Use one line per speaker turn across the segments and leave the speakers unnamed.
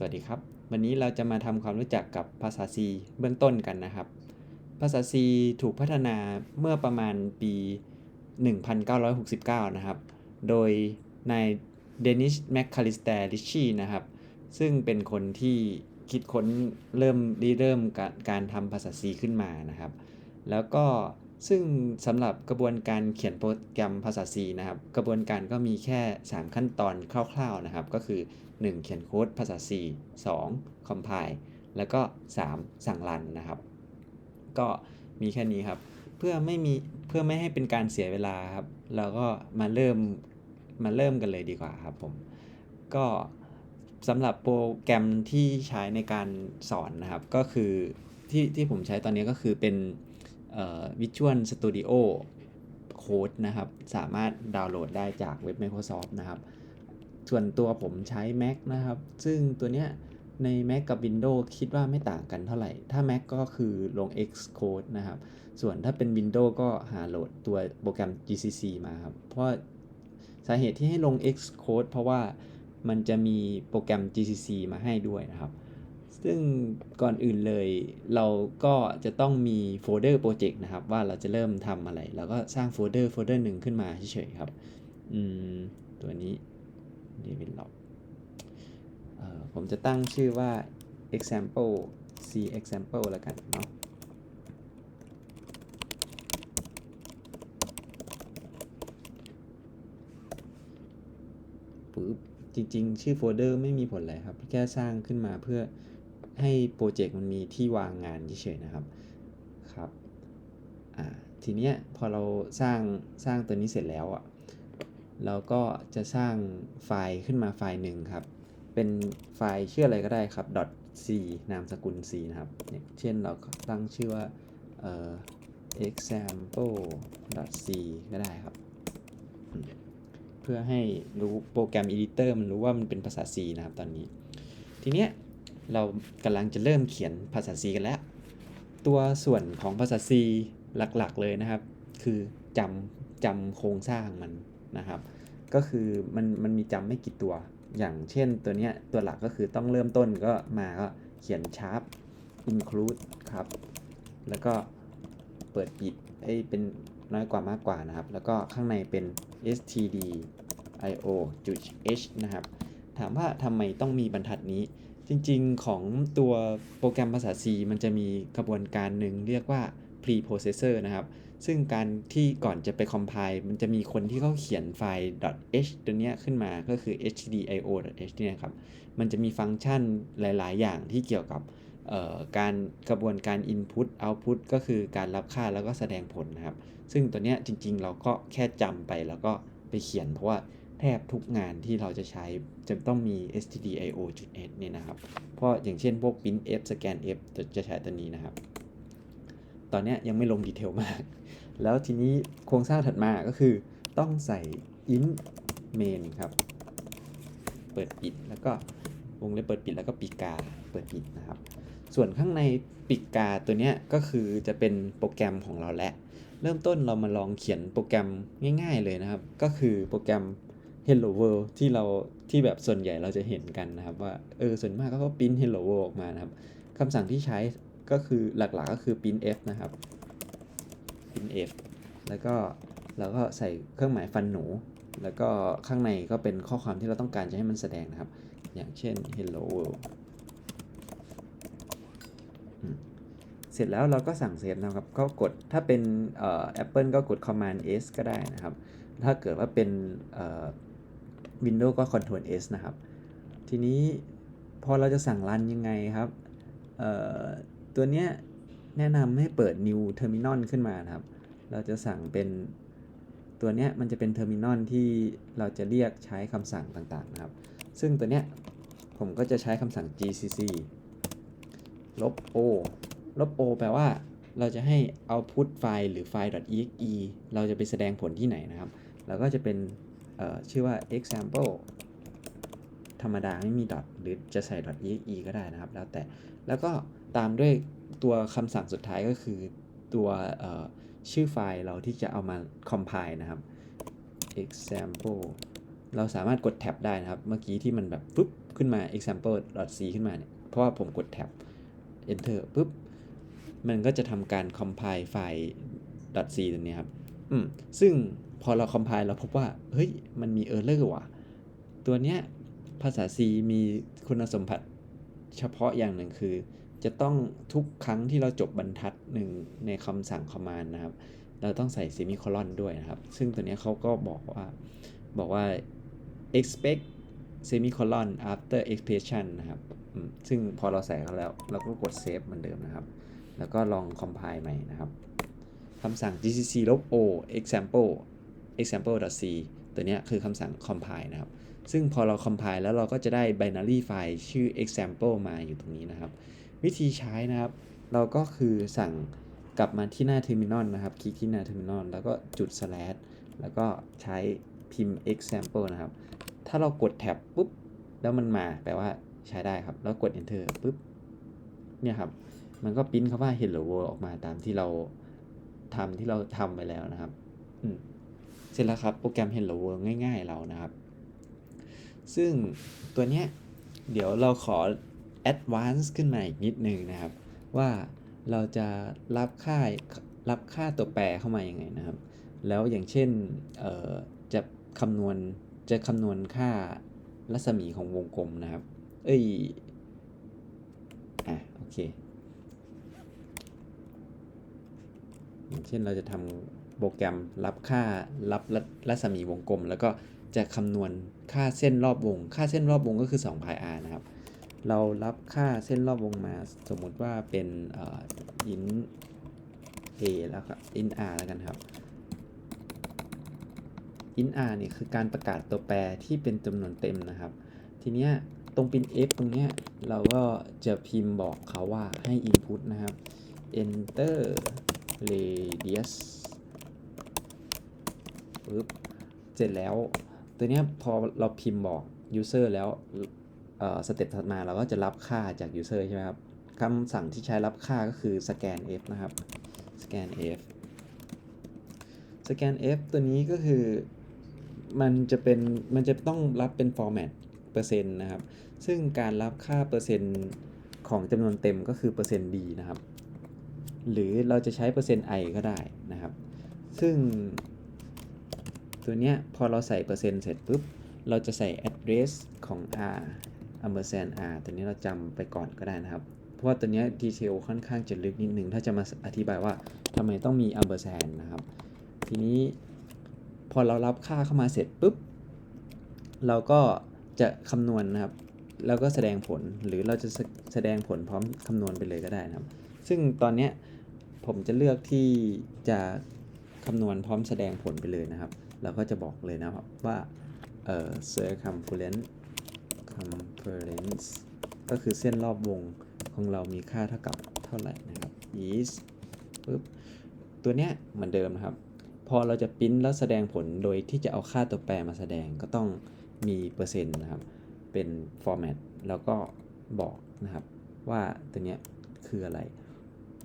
สวัสดีครับ วันนี้เราจะมาทำความรู้จักกับภาษา C เบื้องต้นกันนะครับ ภาษา C ถูกพัฒนาเมื่อประมาณปี 1969 นะครับ โดยนายเดนิชแมคคาลิสเตอริชีนะครับ ซึ่งเป็นคนที่คิดค้นเริ่มริเริ่มการการทำภาษา C ขึ้นมานะครับ แล้วก็ ซึ่งสำหรับกระบวนการเขียนโปรแกรมภาษา C นะครับ กระบวนการก็มีแค่ 3 ขั้นตอนคร่าวๆนะครับ ก็คือ 1. เขียนโค้ดภาษา C 2. compile แล้วก็ 3. สั่งรันนะครับ ก็มีแค่นี้ครับ เพื่อไม่มีเพื่อไม่ให้เป็นการเสียเวลาครับ เราก็มาเริ่มมาเริ่มกันเลยดีกว่าครับผม ก็สำหรับโปรแกรมที่ใช้ในการสอนนะครับ ก็คือที่ที่ผมใช้ตอนนี้ก็คือเป็น Visual Studio Code นะครับ สามารถดาวน์โหลดได้จากเว็บ Microsoft นะครับ ส่วนตัวผมใช้ Mac นะครับ ซึ่งตัวเนี้ยใน Mac กับ Windows คิดว่าไม่ต่างกันเท่าไหร่ ถ้า Mac ก็คือลง Xcode นะครับ ส่วนถ้าเป็น Windows ก็หาโหลดตัวโปรแกรม GCC มาครับ เพราะสาเหตุที่ให้ลง Xcode เพราะว่ามันจะมีโปรแกรม GCC มาให้ด้วยนะครับ ซึ่งก่อนอื่นเลยเราก็จะต้องมีโฟลเดอร์โปรเจกต์นะครับ ว่าเราจะเริ่มทำอะไร เราก็สร้างโฟลเดอร์โฟลเดอร์หนึ่งขึ้นมาเฉยๆครับอืมตัวนี้ develop เอ่อผมจะตั้งชื่อว่า example c example แล้วกันเนาะปึ๊บจริงๆ ชื่อโฟลเดอร์ไม่มีผลอะไรครับ แค่สร้างขึ้นมาเพื่อ ให้โปรเจกต์มันมีที่วางงานเฉยๆนะครับครับอ่าทีเนี้ยพอเราสร้างสร้างตัวนี้เสร็จแล้วอะเราก็จะสร้างไฟล์ขึ้นมาไฟล์หนึ่งครับ เป็นไฟล์ชื่ออะไรก็ได้ครับ .c นามสกุล c นะครับเนี่ยเช่นเราตั้งชื่อว่าเอ่อ example .c ก็ได้ครับ เพื่อให้รู้โปรแกรม editor มันรู้ว่ามันเป็นภาษา C นะครับตอนนี้ ทีเนี้ย เรากำลังจะเริ่มเขียนภาษา C กันแล้ว ตัวส่วนของภาษา C หลักๆเลยนะครับ คือจำจำโครงสร้างมันนะครับ ก็คือมันมันมีจำไม่กี่ตัว อย่างเช่นตัวเนี้ยตัวหลักก็คือต้องเริ่มต้นก็มาก็เขียน sharp include ครับ แล้วก็เปิดปิดให้เป็นน้อยกว่ามากกว่านะครับ แล้วก็ข้างในเป็น std io h นะครับ ถามว่าทำไมต้องมีบรรทัดนี้ จริงๆของตัวโปรแกรมภาษา C มันจะมีกระบวนการหนึ่งเรียกว่า preprocessor นะครับ ซึ่งการที่ก่อนจะไป compile มันจะมีคนที่เขาเขียนไฟล์ .h ตัวเนี้ยขึ้นมาก็คือ htdio.h เนี่ยครับ มันจะมีฟังก์ชันหลาย ๆ อย่างที่เกี่ยวกับการกระบวนการ input output ก็คือการรับค่าแล้วก็แสดงผลนะครับ ซึ่งตัวเนี้ยจริง ๆ เราก็แค่จำไปแล้วก็ไปเขียนเพราะว่า แทบทุกงานที่เราจะใช้จะต้องมี stdio.h เนี่ยนะครับ เพราะอย่างเช่นพวก printf scanf จะใช้ตัวนี้นะครับ ตอนนี้ยังไม่ลงดีเทลมาก แล้วทีนี้โครงสร้างถัดมาก็คือต้องใส่ int main ครับ เปิดปิดแล้วก็วงเล็บเปิดปิดแล้วก็ปีกาเปิดปิดนะครับ ส่วนข้างในปีกาตัวนี้ก็คือจะเป็นโปรแกรมของเราแล้วเริ่มต้นเรามาลองเขียนโปรแกรมง่าย ๆ เลยนะครับ ก็คือโปรแกรม Hello World ที่เราที่แบบส่วนใหญ่เราจะเห็นกันนะครับ ว่าเออส่วนมากก็ปิ้น Hello World ออกมานะครับคำสั่งที่ใช้ก็คือหลักๆก็คือ printf นะครับ printf แล้วก็เราก็ใส่เครื่องหมายฟันหนู แล้วก็ข้างในก็เป็นข้อความที่เราต้องการจะให้มันแสดงนะครับ อย่างเช่น hello world เสร็จแล้วเราก็สั่งเซฟนะครับ ก็กดถ้าเป็น Apple ก็กด Command S ก็ได้นะครับ ถ้าเกิดว่าเป็น Windows ก็ Control S นะครับ ทีนี้พอเราจะสั่งรันยังไงครับตัวเนี้ยแนะนำให้เปิด New Terminal ขึ้นมานะครับ เราจะสั่งเป็นตัวเนี้ยมันจะเป็นเทอร์มินอลที่เราจะเรียกใช้คำสั่งต่างๆนะครับ ซึ่งตัวเนี้ยผมก็จะใช้คำสั่ง gcc ลบ o ลบ o แปลว่าเราจะให้ output ไฟล์หรือไฟล์ .exe เราจะไปแสดงผลที่ไหนนะครับเราก็จะเป็น ชื่อว่า example ธรรมดาไม่มี dot หรือจะใส่ .exe ก็ได้นะครับ แล้วแต่แล้วก็ตามด้วยตัวคำสั่งสุดท้ายก็คือตัวชื่อไฟล์เราที่จะเอามา compile นะครับ example เราสามารถกดแท็บได้นะครับ เมื่อกี้ที่มันแบบปุ๊บขึ้นมา example.c ขึ้นมาเนี่ย เพราะว่าผมกดแท็บ enter ปุ๊บ มันก็จะทำการ compile ไฟล์ .c ตัวนี้ครับ อืมซึ่งพอเรา compile เราพบว่า เฮ้ย มันมี error ว่ะ ตัวเนี้ยภาษา C มีคุณสมบัติเฉพาะอย่างหนึ่งคือ จะต้องทุกครั้งที่เราจบบรรทัดหนึ่งในคำสั่ง command นะครับ เราต้องใส่ semicolon ด้วยนะครับ ซึ่งตัวเนี้ยเขาก็บอกว่าบอกว่า expect semicolon after expression นะครับ ซึ่งพอเราใส่เข้าแล้ว เราก็กด save เหมือนเดิมนะครับ แล้วก็ลอง compile ใหม่นะครับ คำสั่ง gcc -o example example.c ตัวนี้คือคำสั่ง compile นะครับ ซึ่งพอเรา compile แล้วเราก็จะได้ binary file ชื่อ example มาอยู่ตรงนี้นะครับ วิธีใช้นะครับ เราก็คือสั่งกลับมาที่หน้า terminal นะครับ คลิกที่หน้า terminal แล้วก็จุด slash แล้วก็ใช้พิมพ์ example นะครับ ถ้าเรากดแท็บปุ๊บ แล้วมันมาแปลว่าใช้ได้ครับ แล้วกด enter ปุ๊บ เนี่ยครับ มันก็ปริ้นคำว่า hello world ออกมาตามที่เรา ทำที่เราทำไปแล้วนะครับเสร็จแล้วครับโปรแกรม hello world ง่าย ๆ เรานะครับ ซึ่งตัวเนี้ยเดี๋ยวเราขอ advance ขึ้นมาอีกนิดนึงนะครับ ว่าเราจะรับค่ารับค่าตัวแปรเข้ามายังไงนะครับ แล้วอย่างเช่นจะคำนวณจะคำนวณค่ารัศมีของวงกลมนะครับ เอ้ย อะ โอเค อย่าง เช่นเราจะทำโปรแกรมรับค่ารับรัศมีวงกลม แล้วก็จะคำนวณค่าเส้นรอบวง ค่าเส้นรอบวงก็คือ2 pi r นะครับ เรารับค่าเส้นรอบวงมาสมมุติว่าเป็นอิน a แล้วครับอิน r แล้วกันครับ int r เนี่ยคือการประกาศตัวแปรที่เป็นจำนวนเต็มนะครับ ทีเนี้ยตรงปิน f ตรงเนี้ยเราก็จะพิมพ์บอกเขาว่าให้ input นะครับ enter radius ปึ๊บเสร็จแล้ว ตัวนี้พอเราพิมพ์บอก user แล้วสเต็ปถัดมาเราก็จะรับค่าจาก user ใช่ไหมครับคำสั่งที่ใช้รับค่าก็คือ scan f นะครับ scan f scan f ตัวนี้ก็คือมันจะเป็นมันจะต้องรับเป็น format เปอร์เซ็นต์นะครับ ซึ่งการรับค่าเปอร์เซ็นต์ของจำนวนเต็มก็คือเปอร์เซ็นต์ d นะครับ หรือเราจะใช้เปอร์เซ็นต์ i ก็ได้นะครับ ซึ่ง ตัวเนี้ยพอเราใส่เปอร์เซ็นต์เสร็จปุ๊บ เราจะใส่ address ของ r ampersand r ตัวนี้เราจำไปก่อนก็ได้นะครับ เพราะว่าตัวเนี้ยดีเทลค่อนข้างจะลึกนิดนึง ถ้าจะมาอธิบายว่าทำไมต้องมี ampersand นะครับ ทีนี้พอเรารับค่าเข้ามาเสร็จปุ๊บ เราก็จะคำนวณนะครับ แล้วก็แสดงผลหรือเราจะแสดงผลพร้อมคำนวณไปเลยก็ได้นะครับ ซึ่งตอนเนี้ย ผมจะเลือกที่จะคำนวณพร้อมแสดงผลไปเลยนะครับ เราก็จะบอกเลยนะครับว่าเอ่อ circumference circumference ก็คือเส้นรอบวงของเรามีค่าเท่ากับเท่าไหร่นะครับ is ปุ๊บตัวเนี้ยเหมือนเดิมนะครับ พอเราจะพิมพ์แล้วแสดงผลโดยที่จะเอาค่าตัวแปรมาแสดงก็ต้องมีเปอร์เซ็นต์นะครับ เป็น format แล้วก็บอกนะครับว่าตัวเนี้ยคืออะไร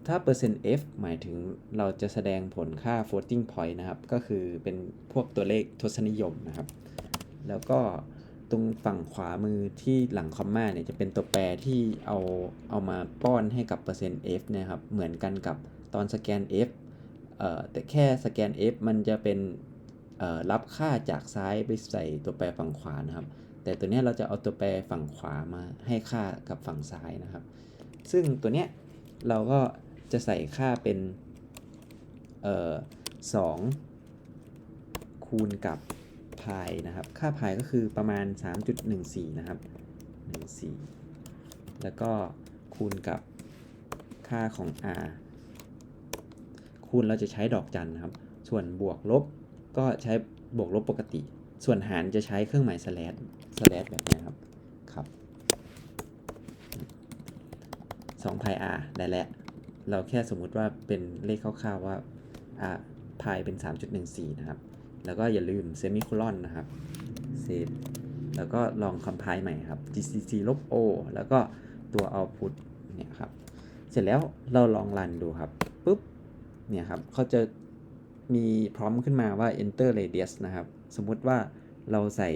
ถ้าเปอร์เซ็นต์ f หมายถึงเราจะแสดงผลค่า floating point นะครับ ก็คือเป็นพวกตัวเลขทศนิยมนะครับ แล้วก็ตรงฝั่งขวามือที่หลังคอมมาเนี่ยจะเป็นตัวแปรที่เอาเอามาป้อนให้กับเปอร์เซ็นต์ f นะครับ เหมือนกันกับตอนสแกน f เอ่อแต่แค่สแกน f มันจะเป็นรับค่าจากซ้ายไปใส่ตัวแปรฝั่งขวานะครับ แต่ตัวนี้เราจะเอาตัวแปรฝั่งขวามาให้ค่ากับฝั่งซ้ายนะครับ ซึ่งตัวเนี้ยเราก็ จะใส่ค่าเป็นเอ่อสองคูณกับพายนะครับ ค่าพายก็คือประมาณ 3.14 นะครับ 14 แล้วก็คูณกับค่าของ r คูณเราจะใช้ดอกจันนะครับ ส่วนบวกลบก็ใช้บวกลบปกติ ส่วนหารจะใช้เครื่องหมายสแลชสแลชแบบนี้ครับ ครับ2พาย r ได้แล้ว เราแค่สมมุติว่าเป็นเลขคร่าวๆว่า r พายเป็น 3.14 นะครับ แล้วก็อย่าลืมเซมิโคลอนนะครับเซฟแล้วก็ลองคอมไพล์ใหม่ครับ gcc ลบ o แล้วก็ตัว output เนี่ยครับ เสร็จแล้วเราลองรันดูครับปุ๊บ เนี่ยครับเขาจะมีพร้อมขึ้นมาว่า enter radius นะครับ สมมุติว่าเราใส่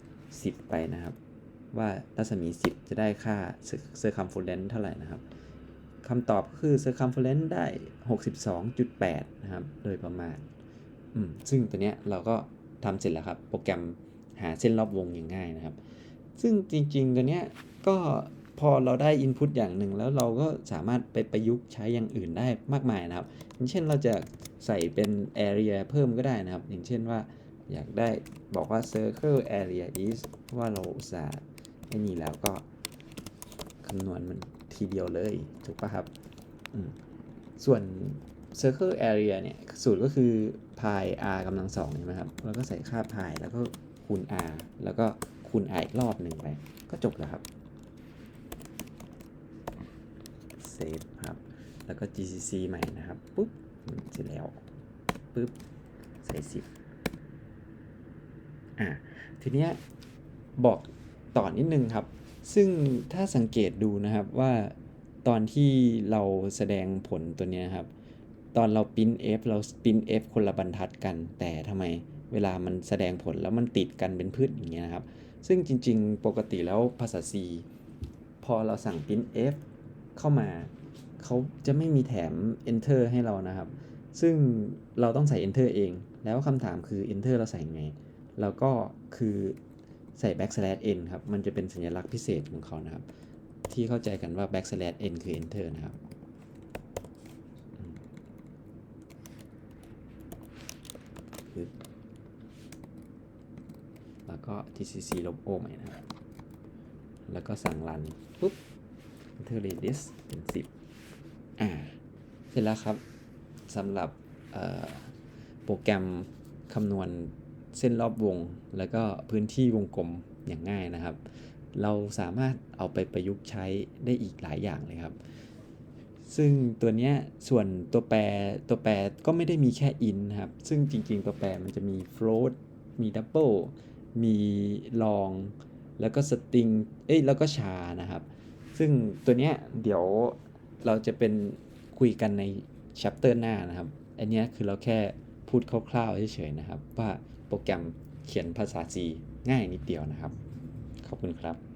10 ไปนะครับ ว่ารัศมี 10 จะได้ค่า circumference เท่าไหร่นะครับ คำตอบคือ circumference ได้ 62.8 นะครับ โดยประมาณอืมซึ่งตัวเนี้ยเราก็ทำเสร็จแล้วครับ โปรแกรมหาเส้นรอบวงอย่างง่ายนะครับ ซึ่งจริง ๆ ตัวเนี้ยก็พอเราได้ input อย่างหนึ่งแล้วเราก็สามารถไปประยุกต์ใช้อย่างอื่นได้มากมายนะครับ อย่างเช่นเราจะใส่เป็น area เพิ่มก็ได้นะครับ อย่างเช่นว่าอยากได้บอกว่า circle area is ว่าเราอุตส่าห์ไอ้นี่แล้วก็คำนวณมัน ทีเดียวเลย ถูกปะครับ ส่วน circle area เนี่ย สูตรก็คือ pi r กำลังสองใช่ไหมครับ แล้วก็ใส่ค่า pi แล้วก็คูณ r แล้วก็คูณ r อีกรอบหนึ่งไป ก็จบแล้วครับ เซฟครับ แล้วก็ gcc ใหม่นะครับ ปุ๊บ เสร็จแล้ว ปุ๊บ ใส่สิบอะ ทีเนี้ยบอกต่อนิดนึงครับ ซึ่งถ้าสังเกตดูนะครับว่าตอนที่เราแสดงผลตัวนี้ยครับ ตอนเราปิ้น F เราปิ้น F คนละบรรทัดกัน แต่ทำไมเวลามันแสดงผลแล้วมันติดกันเป็นพืชอย่างเงี้ยนะครับ ซึ่งจริง ๆ ปกติแล้วภาษา C พอเราสั่งปิ้น F เข้ามา เขาจะไม่มีแถม enter ให้เรานะครับ ซึ่งเราต้องใส่ enter เอง แล้วคำถามคือ enter เราใส่ไงเราก็คือ ใส่ backslash n ครับ มันจะเป็นสัญลักษณ์พิเศษของเขานะครับ ที่เข้าใจกันว่า backslash n คือ enter นะครับแล้วก็ tcc ลบ o ใหม่นะครับ แล้วก็สั่ง run ปุ๊บ enter radius เป็น 10 อ่า เสร็จแล้วครับสำหรับโปรแกรมคำนวณ เส้นรอบวง แล้วก็พื้นที่วงกลมอย่างง่ายนะครับ เราสามารถเอาไปประยุกต์ใช้ได้อีกหลายอย่างเลยครับ ซึ่งตัวเนี้ยส่วนตัวแปรตัวแปรก็ไม่ได้มีแค่ in นะครับ ซึ่งจริงๆ ตัวแปรมันจะมี float มี double มี long แล้วก็ string เอ้ยแล้วก็ char นะครับ ซึ่งตัวเนี้ยเดี๋ยวเราจะเป็นคุยกันใน chapter หน้านะครับ อันเนี้ยคือเราแค่พูดคร่าวๆเฉยๆนะครับ ว่า โปรแกรมเขียนภาษา C ง่ายนิดเดียวนะครับ ขอบคุณครับ